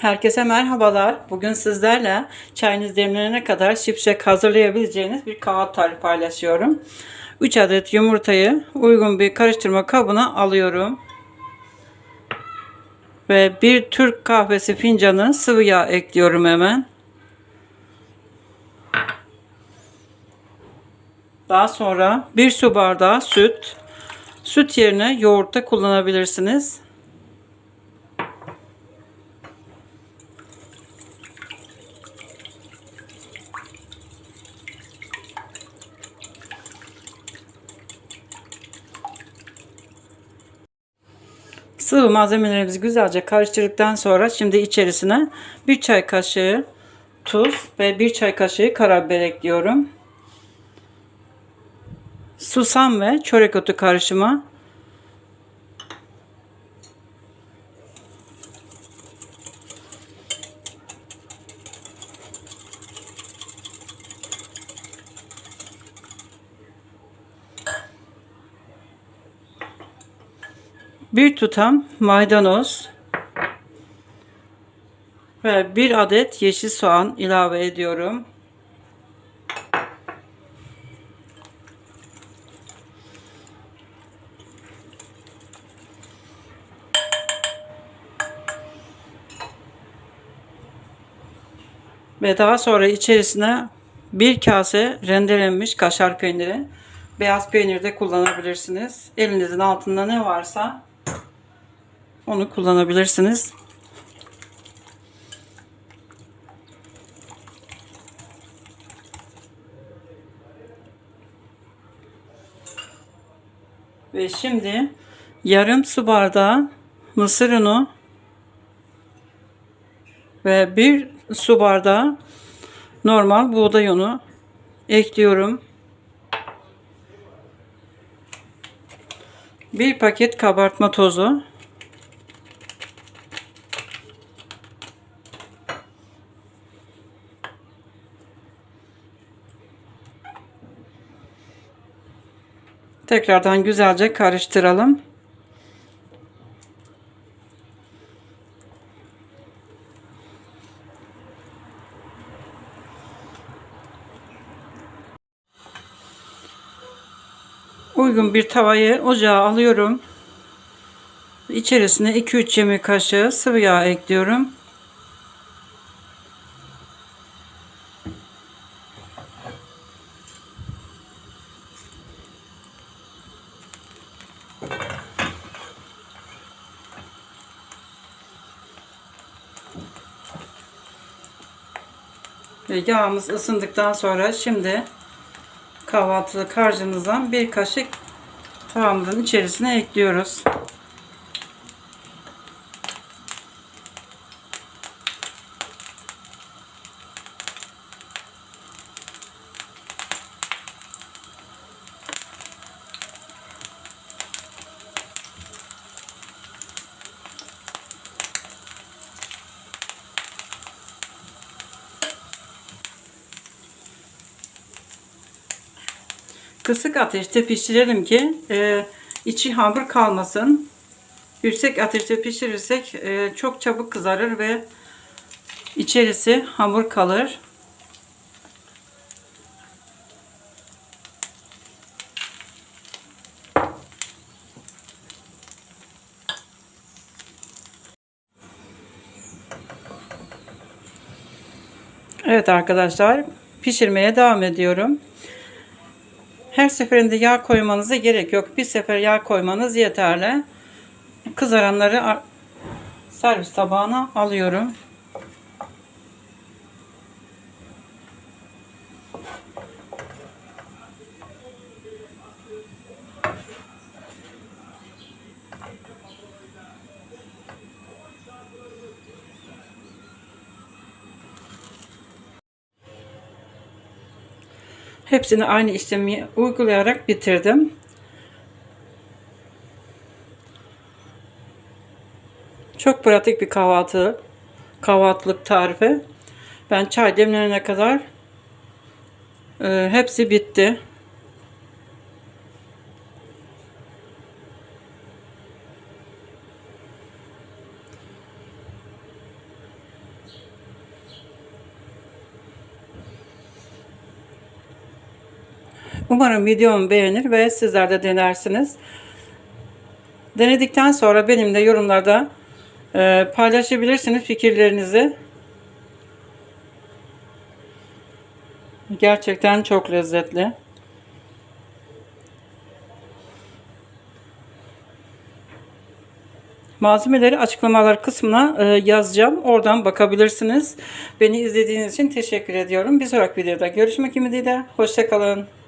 Herkese merhabalar. Bugün sizlerle çayınız demlenene kadar şipşek hazırlayabileceğiniz bir kahvaltı tarifi paylaşıyorum. 3 adet yumurtayı uygun bir karıştırma kabına alıyorum. Ve bir Türk kahvesi fincanı sıvı yağ ekliyorum hemen. Daha sonra bir su bardağı süt. Süt yerine yoğurt da kullanabilirsiniz. Sıvı malzemelerimizi güzelce karıştırdıktan sonra şimdi içerisine bir çay kaşığı tuz ve bir çay kaşığı karabiber ekliyorum. Susam ve çörek otu karışımı. Bir tutam maydanoz ve bir adet yeşil soğan ilave ediyorum. Ve daha sonra içerisine bir kase rendelenmiş kaşar peyniri. Beyaz peynir de kullanabilirsiniz. Elinizin altında ne varsa onu kullanabilirsiniz. Ve şimdi yarım su bardağı mısır unu ve bir su bardağı normal buğday unu ekliyorum. Bir paket kabartma tozu. Tekrardan güzelce karıştıralım. Uygun bir tavayı ocağa alıyorum. İçerisine 2-3 yemek kaşığı sıvı yağ ekliyorum. Yağımız ısındıktan sonra şimdi kahvaltılık harcımızdan bir kaşık tavamızın içerisine ekliyoruz. Kısık ateşte pişirelim ki e, içi hamur kalmasın. Yüksek ateşte pişirirsek e, çok çabuk kızarır ve içerisi hamur kalır. Evet arkadaşlar pişirmeye devam ediyorum. Her seferinde yağ koymanıza gerek yok. Bir sefer yağ koymanız yeterli. Kızaranları servis tabağına alıyorum. Hepsini aynı işlemi uygulayarak bitirdim. Çok pratik bir kahvaltı, kahvaltılık tarifi. Ben çay demlenene kadar e, hepsi bitti. Umarım videomu beğenir ve sizler de denersiniz. Denedikten sonra benimle yorumlarda e, paylaşabilirsiniz fikirlerinizi. Gerçekten çok lezzetli. Malzemeleri açıklamalar kısmına e, yazacağım. Oradan bakabilirsiniz. Beni izlediğiniz için teşekkür ediyorum. Bir sonraki videoda görüşmek ümidiyle. Hoşçakalın.